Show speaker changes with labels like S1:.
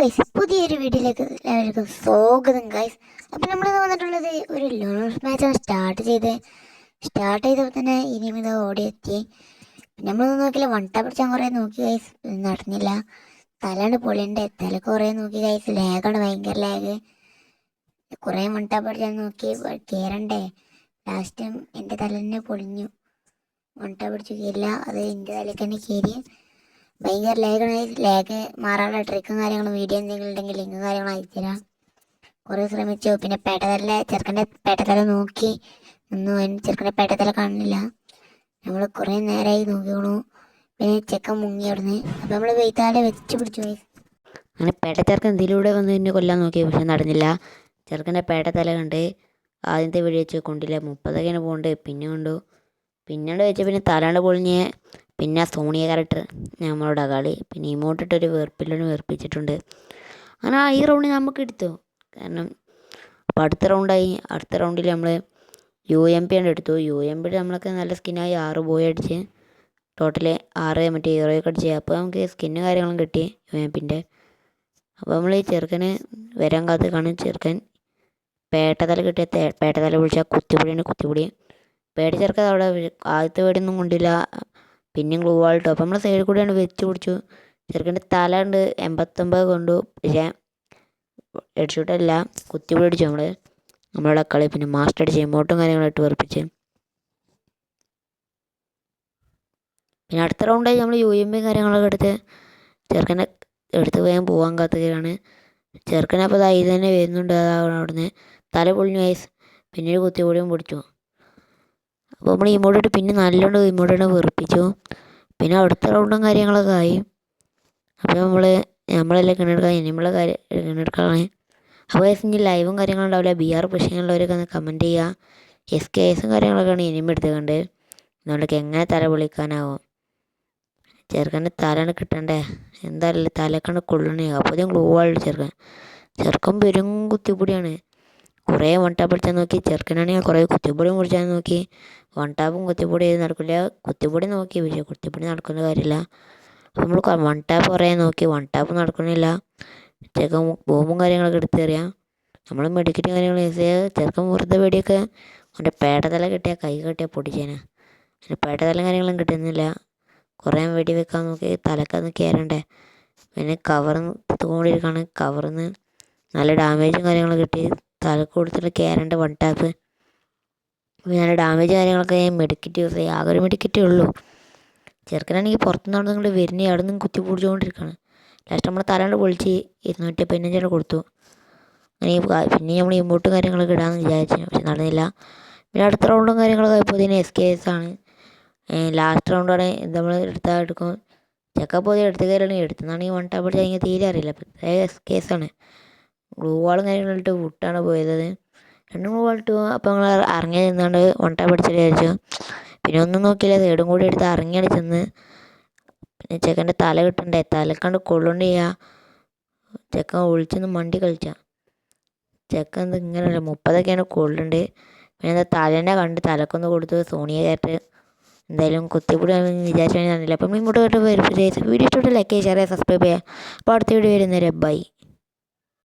S1: Guys പുതിയൊരു വീഡിയോയിലേക്ക് എല്ലാവർക്കും സ്വാഗതം ഗൈസ് അപ്പോൾ നമ്മൾ വന്നിട്ടുള്ളത് ഒരു ലോൺ മാച്ചാണ് സ്റ്റാർട്ട് ചെയ്ത് സ്റ്റാർട്ട് ചെയ്തപ്പോൾ തന്നെ ഇനിയും ഇത് ഓടിയെത്തി നമ്മളൊന്നും നോക്കില്ല വണ്ട പിടിച്ചാൽ കുറേ നോക്കി ഗൈസ് നടന്നില്ല. തലാണ് പൊളിയുണ്ട് തല കുറേ നോക്കി ഗൈസ് ലാഗാണ് ഭയങ്കര ലാഗ് കുറേ വണ്ട പിടിച്ചാൽ നോക്കി കയറണ്ടേ ലാസ്റ്റും എന്റെ തല തന്നെ പൊളിഞ്ഞു വണ്ട പിടിച്ചു കയറില്ല അത് എന്റെ തലയ്ക്ക് തന്നെ കയറി ഭയങ്കര ലാഗാണ് ലാഗ് മാറാനുള്ള ട്രിക്കും കാര്യങ്ങളും വീഡിയോ എന്തെങ്കിലും ഉണ്ടെങ്കിൽ ലിങ്കും കാര്യങ്ങളും അയച്ചുതരാം കുറേ ശ്രമിച്ചു. പിന്നെ പേട്ടതല ചെറുക്കന്റെ പേട്ടതല നോക്കി ഒന്നും അതിന് ചെറുക്കന്റെ പേട്ടതല കാണുന്നില്ല നമ്മൾ കുറേ നേരമായി നോക്കിക്കണു. പിന്നെ ചെക്കൻ മുങ്ങി അവിടുന്ന്. അപ്പം നമ്മൾ വെയ്ത്താലെ വെച്ച് പിടിച്ചു പോയി.
S2: അങ്ങനെ പേട്ടച്ചെറുക്കൻ ഇതിലൂടെ വന്ന് എന്നെ കൊല്ലാൻ നോക്കി? പക്ഷെ നടന്നില്ല. ചെറുക്കന്റെ പേട്ടതല കണ്ട് ആദ്യത്തെ വീഡിയോ കൊണ്ടില്ല. മുപ്പതൊക്കെയാണ് പോകേണ്ടത് പിന്നെ കൊണ്ടു. പിന്നീട് വെച്ച് പിന്നെ തലാണ്ട് പൊളിഞ്ഞ് പിന്നെ സോണിയ ക്യാരക്ടർ നമ്മളോട് കളി. പിന്നെ ഇമോട്ടിട്ടൊരു വേർപ്പില്ലോട് വേർപ്പിച്ചിട്ടുണ്ട്. അങ്ങനെ ആ ഈ റൗണ്ട് നമുക്ക് എടുത്തു. കാരണം അപ്പോൾ അടുത്ത റൗണ്ടായി അടുത്ത റൗണ്ടിൽ നമ്മൾ യു എം പി ആണ് എടുത്തു. യു എം പിയുടെ നമ്മളൊക്കെ നല്ല സ്കിന്നായി ആറ് ബോയ് അടിച്ച്. ടോട്ടൽ ആറ് മറ്റേ ഹീറോയൊക്കെ അടിച്ച്. അപ്പോൾ നമുക്ക് സ്കിന്ന് കാര്യങ്ങളും കിട്ടി യു എം പിന്റെ അപ്പോൾ നമ്മൾ ഈ ചെറുക്കന് വരാൻ കാത്ത് കാണും ചെറുക്കൻ പേട്ടതല കിട്ടിയ പേട്ടതല വിളിച്ചാൽ കുത്തിപ്പൊടിയാണ് കുത്തിപ്പൊടി. പേടി ചെറുക്കൻ അവിടെ ആദ്യത്തെ പേടിയൊന്നും കൊണ്ടില്ല. പിന്നെയും ഗ്ലൂ വാൾ ടോപ്പ് നമ്മൾ സൈഡിൽ കൂടെയാണ് വെച്ച് പിടിച്ചു. ചെറുക്കന്റെ തല ഉണ്ട് എൺപത്തൊമ്പത് കൊണ്ടു. പക്ഷേ ഹെഡ്ഷൂട്ടല്ല കുത്തി പിടിച്ചു നമ്മൾ നമ്മളുടെ കളി പിന്നെ മാസ്റ്റർ അടിച്ച് എമോട്ടും കാര്യങ്ങളായിട്ട് വെറുപ്പിച്ച്. പിന്നെ അടുത്ത റൗണ്ടായി നമ്മൾ യു എം പി കാര്യങ്ങളൊക്കെ എടുത്ത് ചെറുക്കനെ എടുത്ത് വേഗം പോകാൻ കാത്തുകയാണ്. ചെറുക്കനെ അപ്പോൾ ഇത് തന്നെ വരുന്നുണ്ട്. അതാ അവിടുന്ന് തല പൊളിഞ്ഞു വയസ്സ് പിന്നീട് കുത്തിപ്പൊടിയും പിടിച്ചു. അപ്പോൾ നമ്മൾ ഇമോട്ടിട്ട് പിന്നെ നല്ലോണം ഇമോട്ടിട്ട് വെറുപ്പിച്ചു. പിന്നെ അടുത്ത റൗണ്ടും കാര്യങ്ങളൊക്കെ ആയി. അപ്പോൾ നമ്മൾ നമ്മളെല്ലാം കിണെടുക്കാൻ നമ്മളെ കാര്യം കിണെടുക്കാനേ അപ്പോൾ ഇനി ലൈവും കാര്യങ്ങളും ഉണ്ടാവില്ല. ബി ആർ പ്രശ്നങ്ങളുള്ളവരൊക്കെ ഒന്ന് കമന്റ് ചെയ്യുക. എസ് കെ എസും കാര്യങ്ങളൊക്കെയാണ് ഇനിയും എടുത്തുകൊണ്ട് നമ്മൾക്ക് എങ്ങനെ തല പൊളിക്കാനാവും. ചെറുക്കന്റെ തലയാണ് കിട്ടണ്ടേ. എന്തായാലും തലക്കണ്ട് കൊള്ളണേ. അപ്പോൾ ഞാൻ ഗ്ലൂ ആയിട്ട് ചെറുക്കൻ. ചെറുക്കൻ പെരും കുത്തിപ്പൊടിയാണ്. കുറേ വൺ ടാപ്പ് അടിച്ചാൽ നോക്കി. ചെറുക്കനാണെങ്കിൽ കുറേ കുത്തിപ്പൊടി മുറിച്ചാൽ നോക്കി. വൺ ടാപ്പും കുത്തിപ്പൊടി നടക്കില്ല കുത്തിപ്പൊടി നോക്കി പക്ഷേ കുത്തിപ്പൊടി നടക്കുന്ന കാര്യമില്ല നമ്മൾ വൺ ടാപ്പ് കുറേ നോക്കി വൺ ടാപ്പ് നടക്കണില്ല. ചെക്കൻ ബോംബും കാര്യങ്ങളൊക്കെ എടുത്തെറിയാം നമ്മൾ മെഡിക്കറ്റും കാര്യങ്ങളും യൂസ് ചെയ്യുക ചെറുക്കൻ വെറുതെ പേടിയൊക്കെ അവന്റെ പേടതല കിട്ടിയ കൈ കെട്ടിയ പൊടിച്ചേനെ. അതിന് പേടതലം കാര്യങ്ങളും കിട്ടുന്നില്ല. കുറേ വെടി വെക്കാൻ നോക്കി തലക്കൊന്ന് കയറണ്ടേ പിന്നെ കവർന്ന് തോണ്ടിയിരിക്കുകയാണ് കവർന്ന് നല്ല ഡാമേജും കാര്യങ്ങളും കിട്ടി. തലക്ക് കൊടുത്തിട്ട് കയറേണ്ട വൺ ടാപ്പ് നല്ല ഡാമേജ് കാര്യങ്ങളൊക്കെ ഞാൻ മെഡിക്കറ്റ് യൂസ് ചെയ്യുക ആകെ ഒരു മെഡിക്കറ്റേ ഉള്ളൂ. ചെറുക്കനാണെങ്കിൽ പുറത്തുനിന്ന് അവിടെ നിങ്ങൾ വരുന്നേ അവിടെ നിന്ന് കുത്തി പിടിച്ചുകൊണ്ടിരിക്കുകയാണ് ലാസ്റ്റ് നമ്മൾ തലാണ്ട് പൊളിച്ച് ഇരുന്നൂറ്റി പതിനഞ്ചാണ് കൊടുത്തു. അങ്ങനെ പിന്നെ നമ്മൾ ഇമ്പോട്ടും കാര്യങ്ങളൊക്കെ ഇടാമെന്ന് വിചാരിച്ചു. പക്ഷെ നടന്നില്ല. പിന്നെ അടുത്ത റൗണ്ടും കാര്യങ്ങളൊക്കെ ആയപ്പോൾ ഇതിന് എസ് കെ എസ് ആണ്. ലാസ്റ്റ് റൗണ്ടാണ് നമ്മൾ എടുത്താൽ എടുക്കും. ചെക്കപ്പ് പോയി എടുത്ത് കയറിയാണെങ്കിൽ എടുത്തുന്നാണെങ്കിൽ വൺ ടാപ്പ് അടിച്ചാൽ തീരെ അറിയില്ല. എസ് കെ എസ് ആണ്. ഗ്ലൂ വാളും കാര്യങ്ങളിട്ട് വിട്ടാണ് പോയത്. രണ്ടും ഗ്ലൂ ഇട്ടു അപ്പോൾ ഞങ്ങൾ ഇറങ്ങി നിന്നാണ്ട് വൺ ടാപ്പ് അടിച്ചിട്ട് വിചാരിച്ചു. പിന്നെ ഒന്നും നോക്കിയില്ല തേടും കൂടി എടുത്ത് ഇറങ്ങിയാണ് ചെന്ന്. പിന്നെ ചെക്കന്റെ തല കിട്ടണ്ടേ? തലക്കണ്ട് കൊള്ളുകൊണ്ട് ചെയ്യുക ചെക്കൻ ഒളിച്ചൊന്ന് മണ്ടി കളിച്ച. ചെക്കൻ ഇത് ഇങ്ങനെയല്ല മുപ്പതൊക്കെയാണ് കൊള്ളുണ്ട്. പിന്നെ എന്താ തലേനെ കണ്ട് തലക്കൊന്ന് കൊടുത്ത് സോണിയ കയറ്റ് എന്തായാലും കുത്തിപ്പൊടി വിചാരിച്ചു കഴിഞ്ഞാൽ അപ്പം ഇങ്ങോട്ട് കേട്ട് വീഡിയോ ഇഷ്ടപ്പെട്ട് ലൈക്ക് ചെയ്യുക സബ്സ്ക്രൈബ് ചെയ്യുക അപ്പോൾ അടുത്ത വീഡിയോ വരുന്നേരം ബൈ